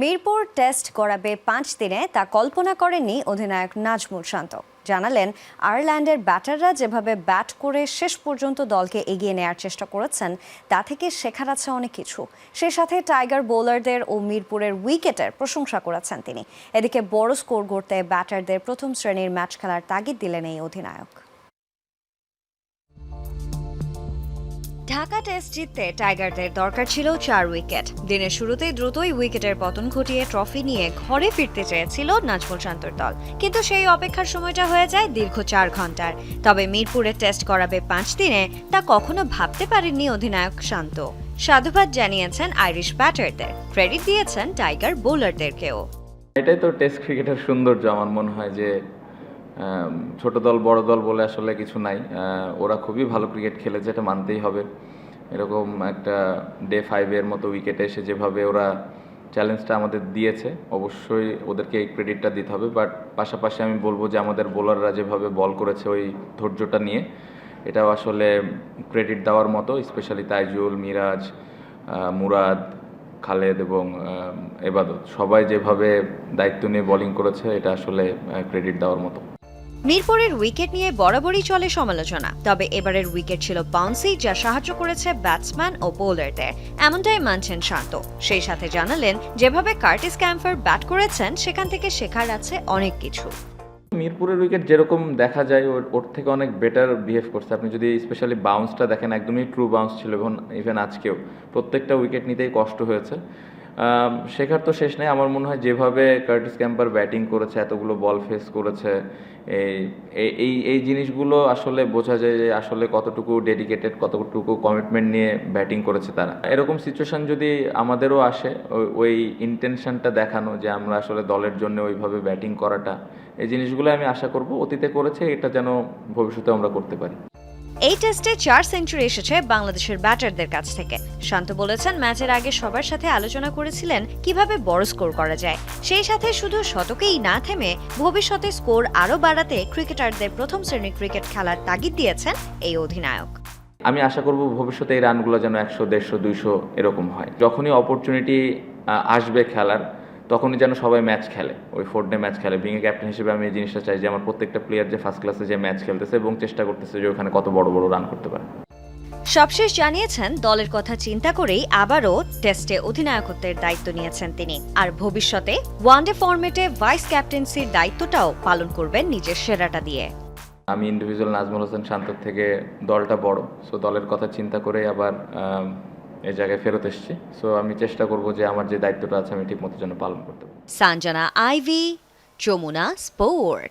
Mirpur test করাবে পাঁচ দিনে, তা কল্পনা করেননি অধিনায়ক নাজমুল শান্ত। জানালেন, আয়ারল্যান্ডের ব্যাটাররা যেভাবে ব্যাট করে শেষ পর্যন্ত দলকে এগিয়ে নেয়ার চেষ্টা করেছেন, তা থেকে শেখার আছে অনেক কিছু। সে সাথে টাইগার বোলারদের ও মিরপুরের উইকেটের প্রশংসা করেছেন তিনি। এদিকে বড় স্কোর গড়তে ব্যাটারদের প্রথম শ্রেণির ম্যাচ খেলার তাগিদ দিলেন এই অধিনায়ক। ঢাকা টেস্ট জিততে টাইগারদের দরকার ছিল চার উইকেট। দিনের শুরুতেই দ্রুতই উইকেটের পতন ঘটিয়ে ট্রফি নিয়ে ঘরে ফিরতে চেয়েছিল নাজমুল শান্তর দল। কিন্তু সেই অপেক্ষার সময়টা হয়ে যায় দীর্ঘ চার ঘণ্টার। তবে মিরপুরে টেস্ট করাবে পাঁচ দিনে তা কখনো ভাবতে পারেননি অধিনায়ক শান্ত। সাধুবাদ জানিয়েছেন আইরিশ ব্যাটারদের। ক্রেডিট দিয়েছেন টাইগার বোলারদেরকেও। এটাই তো টেস্ট ক্রিকেটের সৌন্দর্য আমার মনে হয় যে ছোট দল, বড় দল বলে আসলে কিছু নাই। ওরা খুবই ভালো ক্রিকেট খেলেছে, এটা মানতেই হবে। এরকম একটা ডে ফাইভের মতো উইকেটে এসে যেভাবে ওরা চ্যালেঞ্জটা আমাদের দিয়েছে, অবশ্যই ওদেরকে এই ক্রেডিটটা দিতে হবে। বাট পাশাপাশি আমি বলব যে আমাদের বোলাররা যেভাবে বল করেছে ওই ধৈর্যটা নিয়ে, এটাও আসলে ক্রেডিট দেওয়ার মতো। স্পেশালি তাইজুল, মিরাজ মুরাদ, খালেদ এবং এবাদত। সবাই যেভাবে দায়িত্ব নিয়ে বোলিং করেছে, এটা আসলে ক্রেডিট দেওয়ার মতো। মিরপুরের উইকেট নিয়ে বরাবরই চলে সমালোচনা। তবে এবারের উইকেট ছিল বাউন্সি যা সাহায্য করেছে ব্যাটসম্যান ও বোলারদের এমনটাই মানছেন শান্ত। সেই সাথে জানালেন, যেভাবে কার্টিস ক্যাম্পার ব্যাট করেছেন, সেখান থেকে শেখার আছে অনেক কিছু। মিরপুরের উইকেট যেরকম দেখা যায়, ওর ওর থেকে অনেক বেটার বিহেভ করছে। আপনি যদি স্পেশালি বাউন্সটা দেখেন, একদমই ট্রু বাউন্স ছিল এবং ইভেন আজকেও। প্রত্যেকটা উইকেট নিতেই কষ্ট হয়েছে। শেখার তো শেষ নেই। আমার মনে হয় যেভাবে কার্টিস ক্যাম্পার ব্যাটিং করেছে, এতগুলো বল ফেস করেছে, এই, এই- জিনিসগুলো আসলে বোঝা যায় যে আসলে কতটুকু ডেডিকেটেড কতটুকু কমিটমেন্ট নিয়ে ব্যাটিং করেছে তারা। এরকম সিচুয়েশন যদি আমাদেরও আসে ওই ইন্টেনশনটা দেখানো যে আমরা আসলে দলের জন্য ওইভাবে ব্যাটিং করাটা, এই জিনিসগুলো আমি আশা করব অতীতে করেছে, এটা যেন ভবিষ্যতে আমরা করতে পারি। এই টেস্টে চার সেঞ্চুরি এসেছে বাংলাদেশের ব্যাটারদের কাছ থেকে। শান্ত বলেছেন, ম্যাচের আগে সবার সাথে আলোচনা করেছিলেন কীভাবে বড় স্কোর করা যায়। সেই সাথে শুধু শতকেই না থেমে ভবিষ্যতে স্কোর আরও বাড়াতে ক্রিকেটারদের প্রথম শ্রেণির ক্রিকেট খেলার তাগিদ দিয়েছেন এই অধিনায়ক। আমি আশা করব ভবিষ্যতে এই রানগুলো যেন একশো, দেড়শো, দুইশো এরকম হয়। যখনই অপরচুনিটি আসবে খেলার তখনই যেন সবাই ম্যাচ খেলে। ওই ফোর ডে ম্যাচ খেলে। বিং এ ক্যাপ্টেন হিসেবে আমি এই জিনিসটা চাই যে আমার প্রত্যেকটা প্লেয়ার যে ফার্স্ট ক্লাসে যে ম্যাচ খেলতেছে এবং চেষ্টা করতেছে যে ওখানে কত বড় বড় রান করতে পারে। সবশেষ জানিয়েছেন দলের কথা চিন্তা করেই আবারও টেস্টে অধিনায়কত্বের দায়িত্ব নিয়েছেন তিনি। আর ভবিষ্যতে ওয়ানডে ফরম্যাটে ভাইস ক্যাপ্টেন্সির দায়িত্বটাও পালন করবেন নিজের সেরাটা দিয়ে। আমি ইন্ডিভিজুয়াল নাজমুল হোসেন শান্তর থেকে দলটা বড়। সো দলের কথা চিন্তা করে আবার এই জায়গায় ফেরত এসেছি। সো আমি চেষ্টা করব যে আমার যে দায়িত্বটা আছে, আমি ঠিকমতো যেন পালন করতে পারি। Sanjana Ivy, Jamuna Sports.